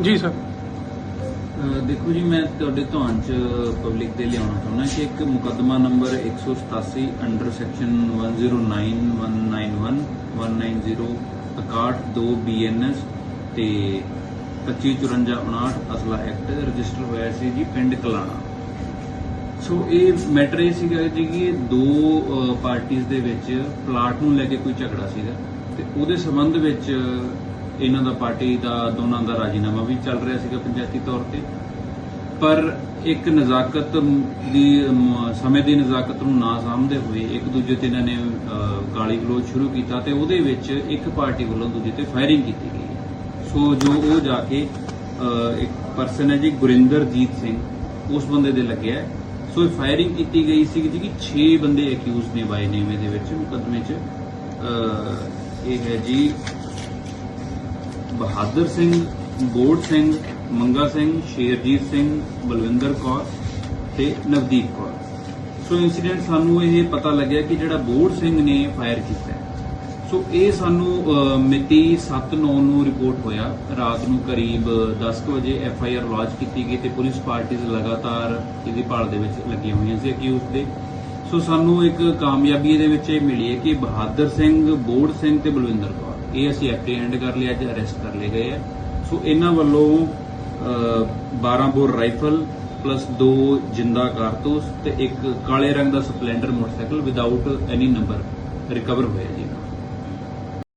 ਜੀ ਸਰ ਅਹ, ਦੇਖੋ ਜੀ, ਮੈਂ ਤੁਹਾਡੇ ਧਿਆਨ ਚ ਪਬਲਿਕ ਦੇ ਲਿਆਉਣਾ ਚਾਹੁੰਦਾ ਕਿ ਇੱਕ ਮੁਕੱਦਮਾ ਨੰਬਰ 187 ਅੰਡਰ ਸੈਕਸ਼ਨ 109 191 190 62 ਬੀਐਨਐਸ ਤੇ 2554 ਅਸਲਾ ਐਕਟ ਰਜਿਸਟਰ ਹੋਇਆ ਸੀ ਜੀ ਪਿੰਡ ਕਲਾਣਾ। ਸੋ ਇਹ ਮੈਟਰ ਇਹ ਸੀਗਾ ਜੀ ਕਿ ਇਹ ਦੋ ਪਾਰਟੀਆਂ ਦੇ ਵਿੱਚ ਪਲਾਟ ਨੂੰ ਲੈ ਕੇ ਕੋਈ ਝਗੜਾ ਸੀਗਾ ਤੇ ਉਹਦੇ ਸੰਬੰਧ ਵਿੱਚ ਇਹਨਾਂ ਦਾ ਪਾਰਟੀ ਦਾ ਦੋਨਾਂ ਦਾ ਰਾਜੀਨਾਮਾ ਵੀ ਚੱਲ ਰਿਹਾ ਸੀਗਾ ਪੰਚਾਇਤੀ ਤੌਰ ਤੇ। ਪਰ ਇੱਕ ਨਜ਼ਾਕਤ ਦੀ ਸਮੇਂ ਦੀ ਨਜ਼ਾਕਤ ਨੂੰ ਨਾ ਸਮਝਦੇ ਹੋਏ ਇੱਕ ਦੂਜੇ ਤੇ ਇਹਨਾਂ ਨੇ ਗਾਲੀ ਗਲੋਚ ਸ਼ੁਰੂ ਕੀਤਾ ਤੇ ਉਹਦੇ ਵਿੱਚ ਇੱਕ ਪਾਰਟੀ ਵੱਲੋਂ ਦੂਜੇ ਤੇ ਫਾਇਰਿੰਗ ਕੀਤੀ ਗਈ ਸੋ ਜੋ ਉਹ ਜਾ ਕੇ ਇੱਕ ਪਰਸਨ ਹੈ ਜੀ ਗੁਰਿੰਦਰਜੀਤ ਸਿੰਘ, ਉਸ ਬੰਦੇ ਦੇ ਲੱਗਿਆ ਸੋ ਇਹ ਫਾਇਰਿੰਗ ਕੀਤੀ ਗਈ ਸੀ ਜੀ ਕਿ 6 ਬੰਦੇ ਅਕਿਊਜ਼ ਨੇ ਬਾਈ ਨੇਮ ਦੇ ਵਿੱਚ ਮੁਕੱਦਮੇ 'ਚ। ਇਹ ਹੈ ਜੀ ਬਹਾਦਰ ਸਿੰਘ, ਬੋੜ ਸਿੰਘ, ਮੰਗਾ ਸਿੰਘ, ਸ਼ੇਰਜੀਤ ਸਿੰਘ, ਬਲਵਿੰਦਰ ਕੌਰ ਤੇ ਨਵਦੀਪ ਕੌਰ। ਸੋ ਇਨਸੀਡੈਂਟ ਸਾਨੂੰ ਇਹ ਪਤਾ ਲੱਗਿਆ ਕਿ ਜਿਹੜਾ ਬੋੜ ਸਿੰਘ ਨੇ ਫਾਇਰ ਕੀਤਾ ਸੋ ਇਹ ਸਾਨੂੰ ਮਿਤੀ 7/9 ਨੂੰ ਰਿਪੋਰਟ ਹੋਇਆ। ਰਾਤ ਨੂੰ ਕਰੀਬ 10 ਕੁ ਵਜੇ ਐਫ ਆਈ ਆਰ ਲੌਂਚ ਕੀਤੀ ਗਈ ਤੇ ਪੁਲਿਸ ਪਾਰਟੀਆਂ ਲਗਾਤਾਰ ਇਹਦੀ ਭਾਲ ਦੇ ਵਿੱਚ ਲੱਗੀਆਂ ਹੋਈਆਂ ਸੀ ਅਕਿਊਜ਼ ਦੇ। ਸੋ ਸਾਨੂੰ ਇੱਕ ਕਾਮਯਾਬੀ ਇਹਦੇ ਵਿੱਚ ਇਹ ਮਿਲੀ ਹੈ ਕਿ ਬਹਾਦਰ ਸਿੰਘ, ਬੋੜ ਸਿੰਘ ਤੇ ਬਲਵਿੰਦਰ ਕੌਰ। ਇਹ ਅਸੀਂ ਐਪਰੀਹੈਂਡ ਕਰ ਲਿਆ ਅੱਜ ਅਰੈਸਟ ਕਰ ਲਏ ਗਏ ਆ। ਸੋ ਇਹਨਾਂ ਵੱਲੋਂ ਅ, 12 ਬੋਰ ਰਾਈਫਲ ਪਲੱਸ 2 ਜਿੰਦਾ ਕਾਰਤੂਸ ਤੇ ਇੱਕ ਕਾਲੇ ਰੰਗ ਦਾ Splendor motorcycle without any number recover ਹੋਇਆ ਜੀ।